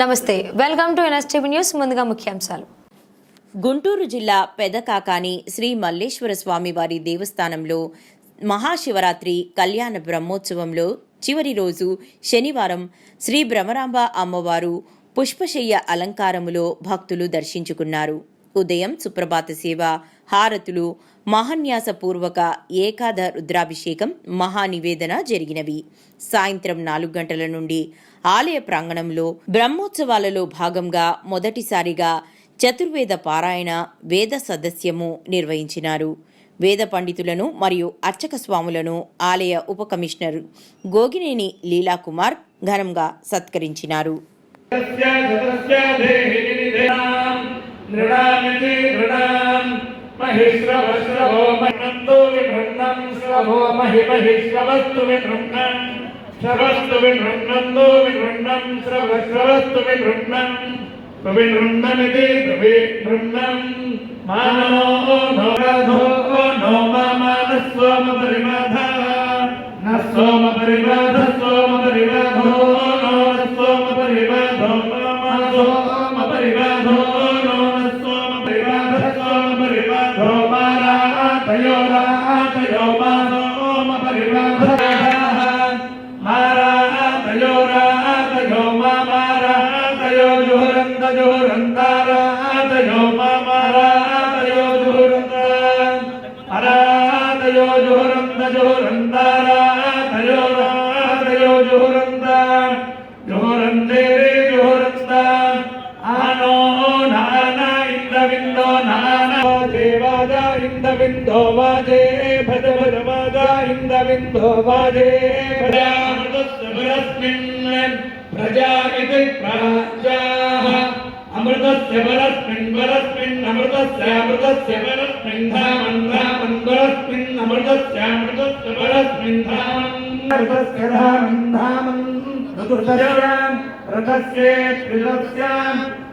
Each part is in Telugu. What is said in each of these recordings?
నమస్తే వెల్కమ్ టు ఎన్ఎస్టీవీ న్యూస్ ముందుగా ముఖ్యాంశాలు. గుంటూరు జిల్లా పెదకాకాని శ్రీ మల్లేశ్వర స్వామి వారి దేవస్థానంలో మహాశివరాత్రి కళ్యాణ బ్రహ్మోత్సవంలో చివరి రోజు శనివారం శ్రీ భ్రమరాంబ అమ్మవారు పుష్పశయ్య అలంకారములో భక్తులు దర్శించుకున్నారు. ఉదయం సుప్రభాత సేవ హారతులు మహాన్యాసపూర్వక ఏకాద రుద్రాభిషేకం మహానివేదన జరిగినవి. సాయంత్రం నాలుగు గంటల నుండి ఆలయ ప్రాంగణంలో బ్రహ్మోత్సవాలలో భాగంగా మొదటిసారిగా చతుర్వేద పారాయణ వేద సదస్యము నిర్వహించినారు. వేద పండితులను మరియు అర్చక స్వాములను ఆలయ ఉప కమిషనర్ గోగినేని లీలాకుమార్ ఘనంగా సత్కరించినారు. శ్రవస్తు విభృణం శ్రవో మహిమహి శ్రవస్తు విభృణం శ్రవస్తు విభృణందో విభృణం శ్రవ శ్రవస్తు విభృణం ప్రవిభృణమితి ప్రవిభృణం మానో నో నో మానస్వమ పరిమాధ నోమ పరిమాధ సోమ పరిమాధో నో సోమ పరిమాధో మానో मारातयो रातयो मा सोम परिमाधः मारातयो रातयो वाजे भज भज वाजा इन्द्रविन्दो वाजे भजामृतस्मिन् प्रजा इति प्राजाः अमृतस्य परस्मिन् परस्मिन् अमृतस्य अमृतस्य परस्मिन् धामन् धामन् परस्मिन् अमृतस्य अमृतस्य परस्मिन् धामन् अमृतस्य धामन् धामन् चतुर्दश्याम् रथस्य त्रिदश्याम्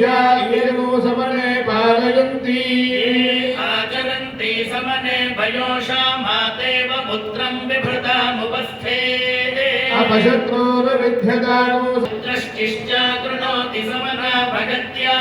ज्यायेनो समने पालयन्ति। आचरन्ति समने भयोषा मातेव पुत्रम् बिभृतामुपस्थे। अपशत्रोरविध्यदानो दृष्टिश्च कृणोति समना भगत्या।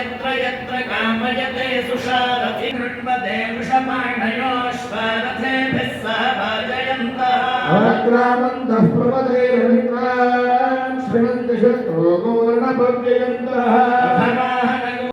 यत्र यत्र कामयते सुषारथि। कृण्वते वृषमाणयोश्वरथेभिः सह भाजयन्तः। ఆక్రామంత ప్రపదే రవిక్రాం శ్రమంత పవ్యయంత